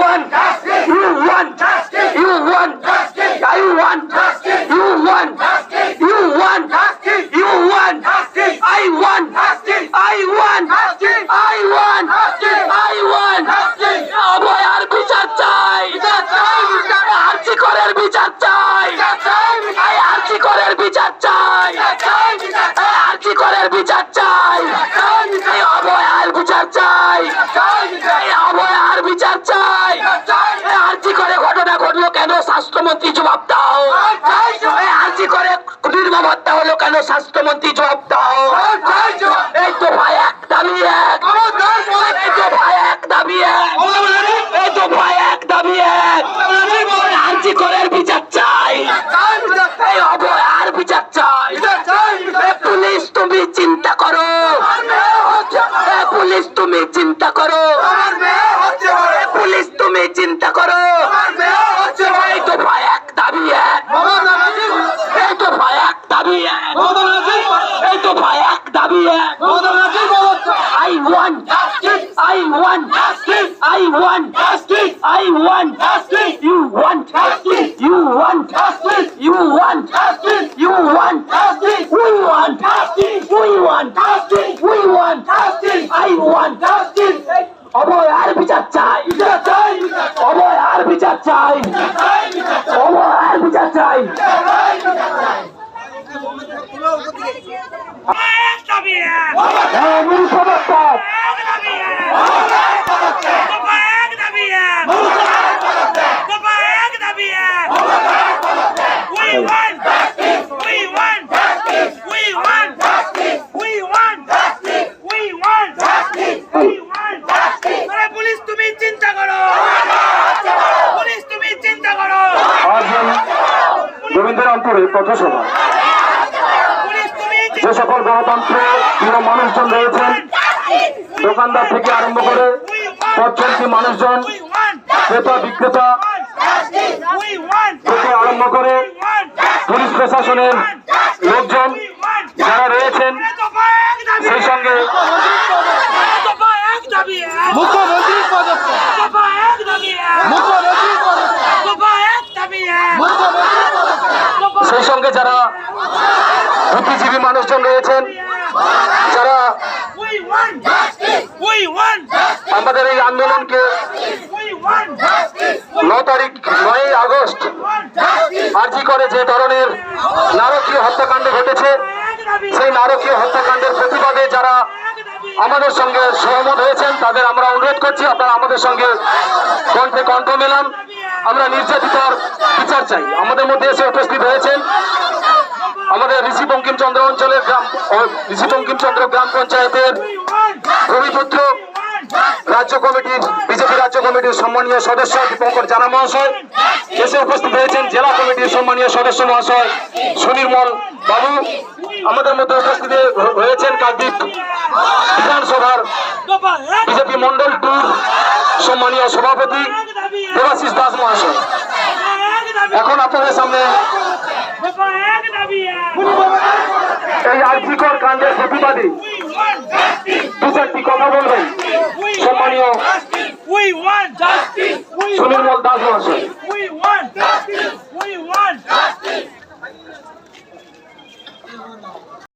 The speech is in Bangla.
want you want you want I want you want you want you want I want I want I want I want অভয়ার বিচার চাই আর্জি করের বিচার চাই এই আর্জি করের বিচার চাই স্বাস্থ্যমন্ত্রী জবাব দাও। আর্জি করে নির্মম হত্যা হলো কেন? স্বাস্থ্যমন্ত্রী জবাব দাও। এই তো ভাই এক দাবি এক। এই তো ভাই এক দাবি এক। এই তো ভাই এক দাবি এক। আর্জি করের বিচার চাই। এই অভয়ার বিচার চাই। পুলিশ তুমি চিন্তা করো। পুলিশ তুমি চিন্তা করো। পুলিশ তুমি চিন্তা করো। I want justice. I want justice. I want justice. I want justice. You want justice. You want justice. You want justice. You want justice. We want justice. We want justice. We want justice. I want justice. অভয়ার বিচার চাই অভয়ার বিচার চাই অভয়ার বিচার চাই এক দাবি এক হ্যাঁ মূর্খ বক্তা এক দাবি এক দফা এক দাবি এক দফা এক দাবি এক We want justice. We want justice. We want justice. We want justice. We want justice. We want justice. আরে পুলিশ তুমি রবীন্দ্র অন্তরে পথসভা যে সকল গণতন্ত্র মানুষজন রয়েছেন, দোকানদার থেকে আরম্ভ করে পথচলতি মানুষজন, ক্রেতা বিক্রেতা থেকে আরম্ভ করে. পুলিশ প্রশাসনের লোকজন যারা রয়েছেন, সেই সঙ্গে দফা এক দাবি এক মুখ্যমন্ত্রীর পদক্ষেপ দফা এক দাবি এক মুখ্যমন্ত্রীর পদক্ষেপ দফা এক দাবি এক মুখ্যমন্ত্রীর পদক্ষেপ দফা সেই সঙ্গে যারা বুদ্ধিজীবী মানুষজন রয়েছেন। যারা. আমাদের এই আন্দোলনকে ন তারিখ নয় আগস্ট আর্জি করে যে ধরনের নারকীয় হত্যাকাণ্ড ঘটেছে, সেই নারকীয় হত্যাকাণ্ডের প্রতিবাদে যারা আমাদের সঙ্গে সহমত হয়েছেন, তাদের আমরা অনুরোধ করছি, আপনারা আমাদের সঙ্গে কণ্ঠে কণ্ঠ মেলান। আমরা নির্যাতিতার বিচার চাই। আমাদের মধ্যে এসে উপস্থিত হয়েছেন। আমাদের ঋষি বঙ্কিমচন্দ্র অঞ্চলের গ্রাম ঋষি বঙ্কিমচন্দ্র গ্রাম পঞ্চায়েতের রবিপুত্র. রাজ্য কমিটির, বিজেপি রাজ্য কমিটির সম্মানীয় সদস্য দীপঙ্কর জানা মহাশয়, এসে উপস্থিত হয়েছেন জেলা কমিটির সম্মানীয় সদস্য মহাশয় সুনির্মল বাবু আমাদের মধ্যে উপস্থিত হয়েছেন কাকদ্বীপ বিধানসভার বিজেপি মন্ডল টুর সম্মানীয় সভাপতি দেবাশিস দাস মহাশয় এখন আপনাদের সামনে দফা এক দাবি এক এই আর্থিকর কাণ্ডের প্রতিবাদে. দু চারটি কথা বলবেন। সম্মানীয় সুনির্মল দাস মহাশয়।